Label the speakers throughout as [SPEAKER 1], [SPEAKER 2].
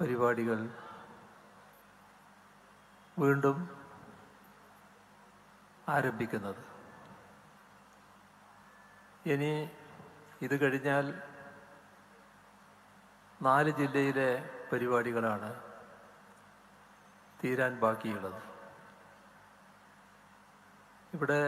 [SPEAKER 1] പരിപാടികൾ വീണ്ടും ആരംഭിക്കുന്നത്. ഇനി ഇത് കഴിഞ്ഞാൽ നാല് ജില്ലയിലെ പരിപാടികളാണ് തീരാൻ ബാക്കിയുള്ളത്. ഇവിടെ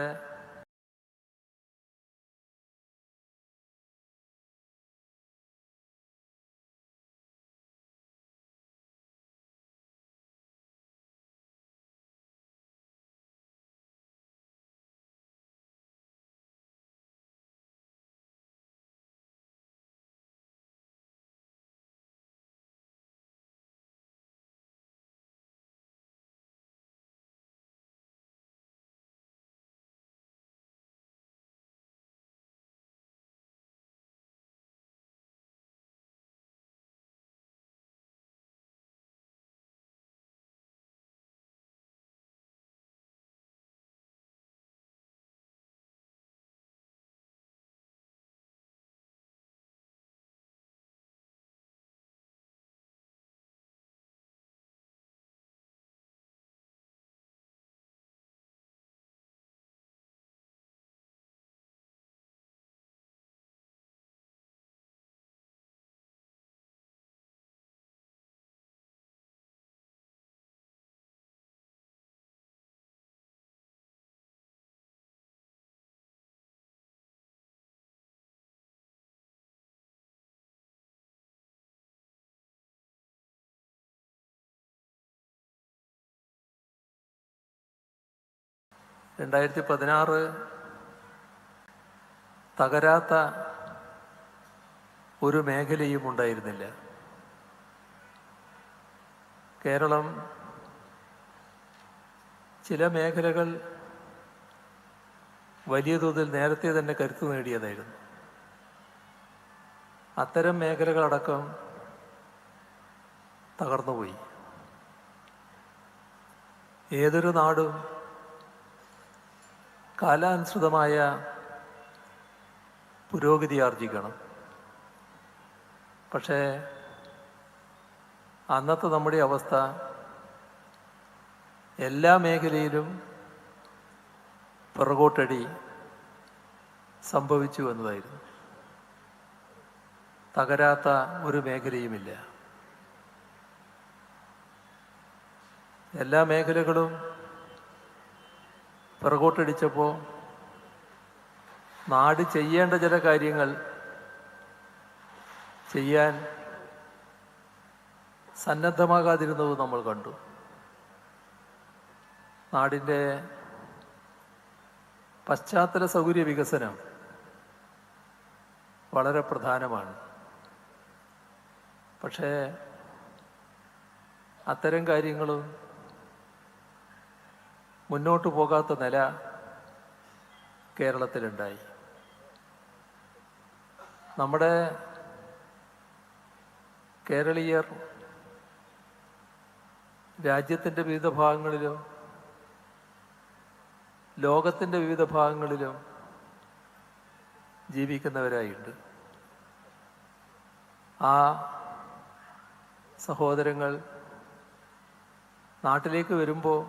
[SPEAKER 1] രണ്ടായിരത്തി പതിനാറ് തകരാത്ത ഒരു മേഖലയും ഉണ്ടായിരുന്നില്ല. കേരളം ചില മേഖലകൾ വലിയ തോതിൽ നേരത്തെ തന്നെ കരുത്തു നേടിയതായിരുന്നു. അത്തരം മേഖലകളടക്കം തകർന്നുപോയി. ഏതൊരു നാടും കാലാനുസൃതമായ പുരോഗതി ആർജിക്കണം. പക്ഷേ അന്നത്തെ നമ്മുടെ അവസ്ഥ എല്ലാ മേഖലയിലും പിറകോട്ടടി സംഭവിച്ചു എന്നതായിരുന്നു. തകരാത്ത ഒരു മേഖലയുമില്ല. എല്ലാ മേഖലകളും പിറകോട്ടടിച്ചപ്പോൾ നാട് ചെയ്യേണ്ട ചില കാര്യങ്ങൾ ചെയ്യാൻ സന്നദ്ധമാകാതിരുന്നത് നമ്മൾ കണ്ടു. നാടിന്റെ പശ്ചാത്തല സൗകര്യ വികസനം വളരെ പ്രധാനമാണ്. പക്ഷേ അത്തരം കാര്യങ്ങളും മുന്നോട്ട് പോകാത്ത നില കേരളത്തിലുണ്ടായി. നമ്മുടെ കേരളീയർ രാജ്യത്തിന്റെ വിവിധ ഭാഗങ്ങളിലും ലോകത്തിന്റെ വിവിധ ഭാഗങ്ങളിലും ജീവിക്കുന്നവരായിട്ട് ആ സഹോദരങ്ങൾ നാട്ടിലേക്ക് വരുമ്പോൾ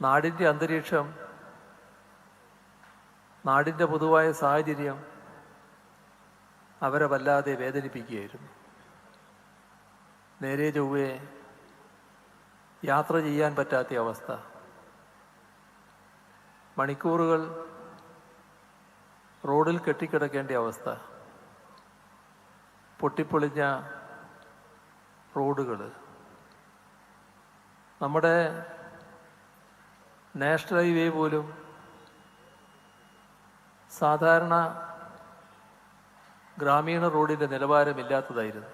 [SPEAKER 1] നാടിന്റെ അന്തരീക്ഷം നാടിന്റെ പൊതുവായ സാഹചര്യം അവരെ വല്ലാതെ വേദനിപ്പിക്കുകയായിരുന്നു. നേരെ ചൊവ്വയെ യാത്ര ചെയ്യാൻ പറ്റാത്ത അവസ്ഥ. മണിക്കൂറുകൾ റോഡിൽ കെട്ടിക്കിടക്കേണ്ട അവസ്ഥ. പൊട്ടിപ്പൊളിഞ്ഞ റോഡുകൾ. നമ്മുടെ നാഷണൽ ഹൈവേ പോലും സാധാരണ ഗ്രാമീണ റോഡിന്റെ നിലവാരമില്ലാത്തതായിരുന്നു.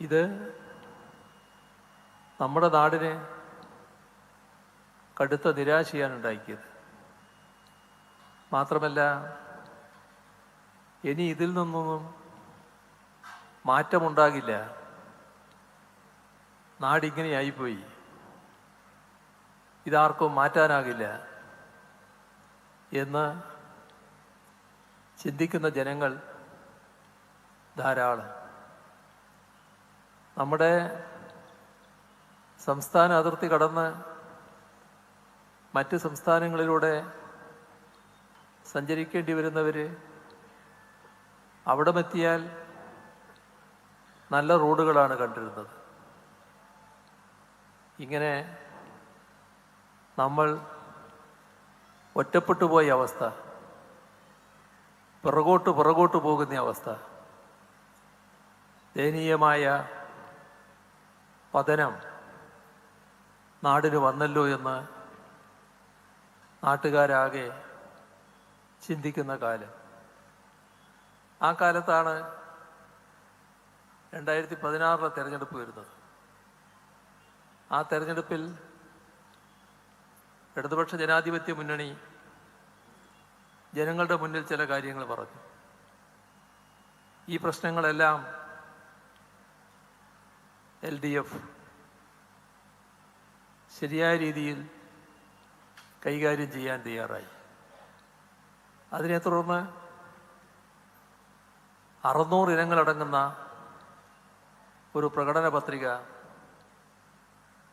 [SPEAKER 1] ഇത് നമ്മുടെ നാടിനെ കടുത്ത നിരാശയാണ് ഉണ്ടാക്കിയത് മാത്രമല്ല ഇനി ഇതിൽ നിന്നൊന്നും മാറ്റമുണ്ടാകില്ല. നാടിങ്ങനെയായിപ്പോയി ഇതാർക്കും മാറ്റാനാകില്ല എന്ന് ചിന്തിക്കുന്ന ജനങ്ങൾ ധാരാളം. നമ്മുടെ സംസ്ഥാന അതിർത്തി കടന്ന് മറ്റ് സംസ്ഥാനങ്ങളിലൂടെ സഞ്ചരിക്കേണ്ടി വരുന്നവർ അവിടമെത്തിയാൽ നല്ല റോഡുകളാണ് കണ്ടിരുന്നത്. ഇങ്ങനെ നമ്മൾ ഒറ്റപ്പെട്ടു പോയ അവസ്ഥ പിറകോട്ട് പിറകോട്ട് പോകുന്ന അവസ്ഥ ദയനീയമായ പതനം നാടിന് വന്നല്ലോ എന്ന് നാട്ടുകാരാകെ ചിന്തിക്കുന്ന കാലം. ആ കാലത്താണ് രണ്ടായിരത്തി പതിനാറിലെ തെരഞ്ഞെടുപ്പ് വരുന്നത്. ആ തെരഞ്ഞെടുപ്പിൽ ഇടതുപക്ഷ ജനാധിപത്യ മുന്നണി ജനങ്ങളുടെ മുന്നിൽ ചില കാര്യങ്ങൾ പറഞ്ഞു. ഈ പ്രശ്നങ്ങളെല്ലാം എൽ ഡി എഫ് ശരിയായ രീതിയിൽ കൈകാര്യം ചെയ്യാൻ തയ്യാറായി. അതിനെ തുടർന്ന് അറുന്നൂറ് ഇനങ്ങളടങ്ങുന്ന ഒരു പ്രകടന പത്രിക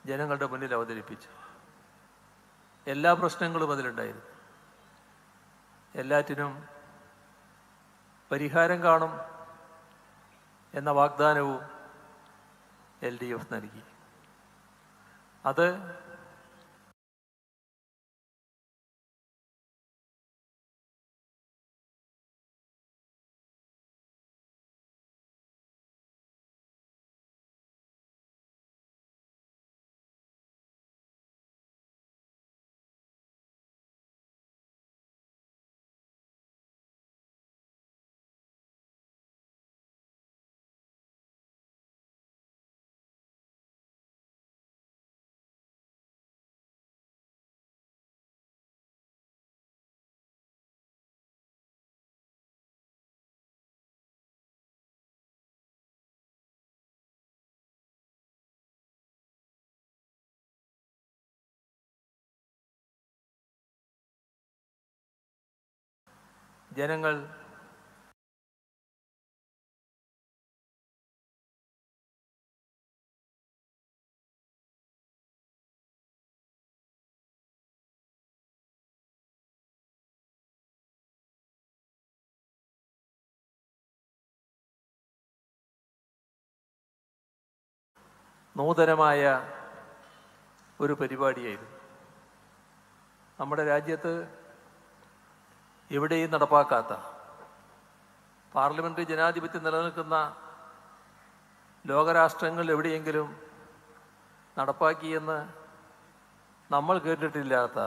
[SPEAKER 1] ജനങ്ങളുടെ മുന്നിൽ അവതരിപ്പിച്ചു. എല്ലാ പ്രശ്നങ്ങളും അതിലുണ്ടായിരുന്നു. എല്ലാറ്റിനും പരിഹാരം കാണും എന്ന വാഗ്ദാനവും എൽ ഡി എഫ് നൽകി. അത് ജനങ്ങൾ നൂതനമായ ഒരു പരിപാടിയായിരുന്നു. നമ്മുടെ രാജ്യത്ത് എവിടെയും നടപ്പാക്കാത്ത. പാർലമെന്ററി ജനാധിപത്യം നിലനിൽക്കുന്ന ലോകരാഷ്ട്രങ്ങൾ എവിടെയെങ്കിലും നടപ്പാക്കിയെന്ന് നമ്മൾ കേട്ടിട്ടില്ലാത്ത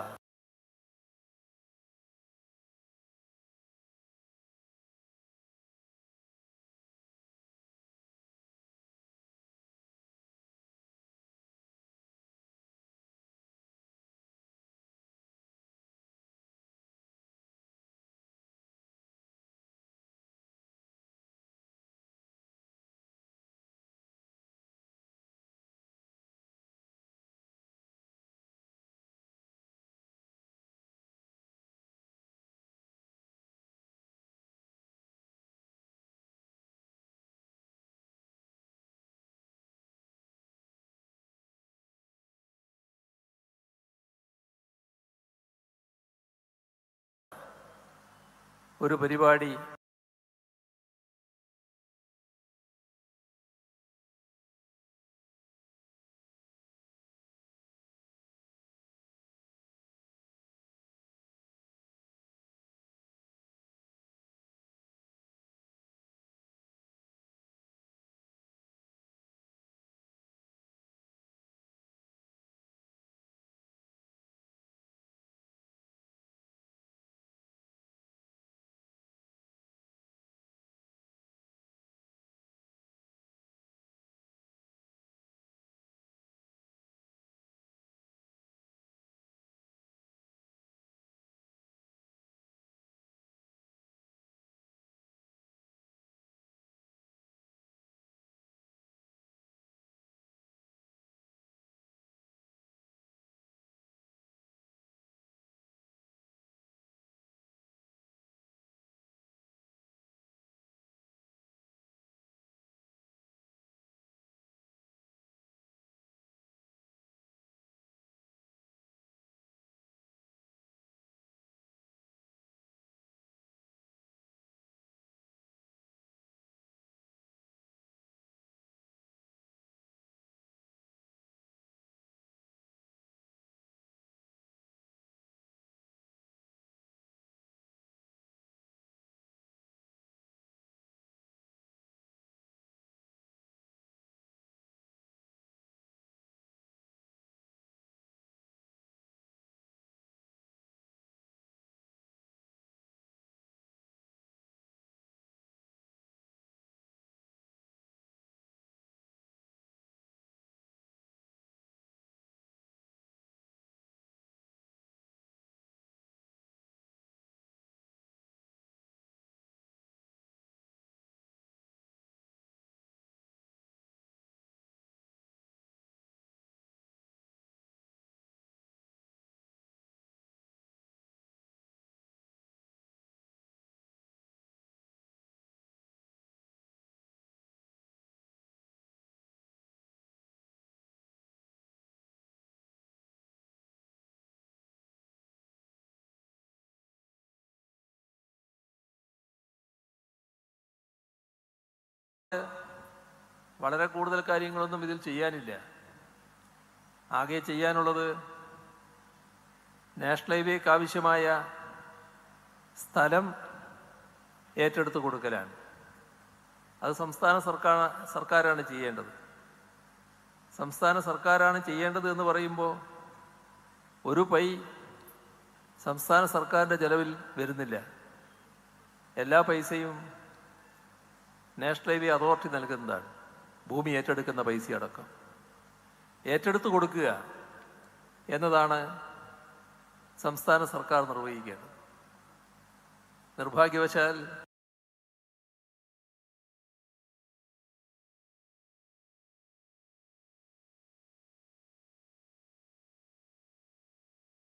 [SPEAKER 1] ഒരു പരിപാടി വളരെ കൂടുതൽ കാര്യങ്ങളൊന്നും ഇതിൽ ചെയ്യാനില്ല. ആകെ ചെയ്യാനുള്ളത് നാഷണൽ ഹൈവേക്ക് ആവശ്യമായ സ്ഥലം ഏറ്റെടുത്ത് കൊടുക്കലാണ്. അത് സംസ്ഥാന സർക്കാർ സർക്കാരാണ് ചെയ്യേണ്ടത്. സംസ്ഥാന സർക്കാരാണ് ചെയ്യേണ്ടത് എന്ന് പറയുമ്പോൾ ഒരു പൈ സംസ്ഥാന സർക്കാരിന്റെ ചെലവിൽ വരുന്നില്ല. എല്ലാ പൈസയും നാഷണൽ ഹൈവേ അതോറിറ്റി നൽകുന്നതാണ്. ഭൂമി ഏറ്റെടുക്കുന്ന പൈസ അടക്കം. ഏറ്റെടുത്ത് കൊടുക്കുക എന്നതാണ് സംസ്ഥാന സർക്കാർ നിർവഹിക്കേണ്ടത്. നിർഭാഗ്യവശാൽ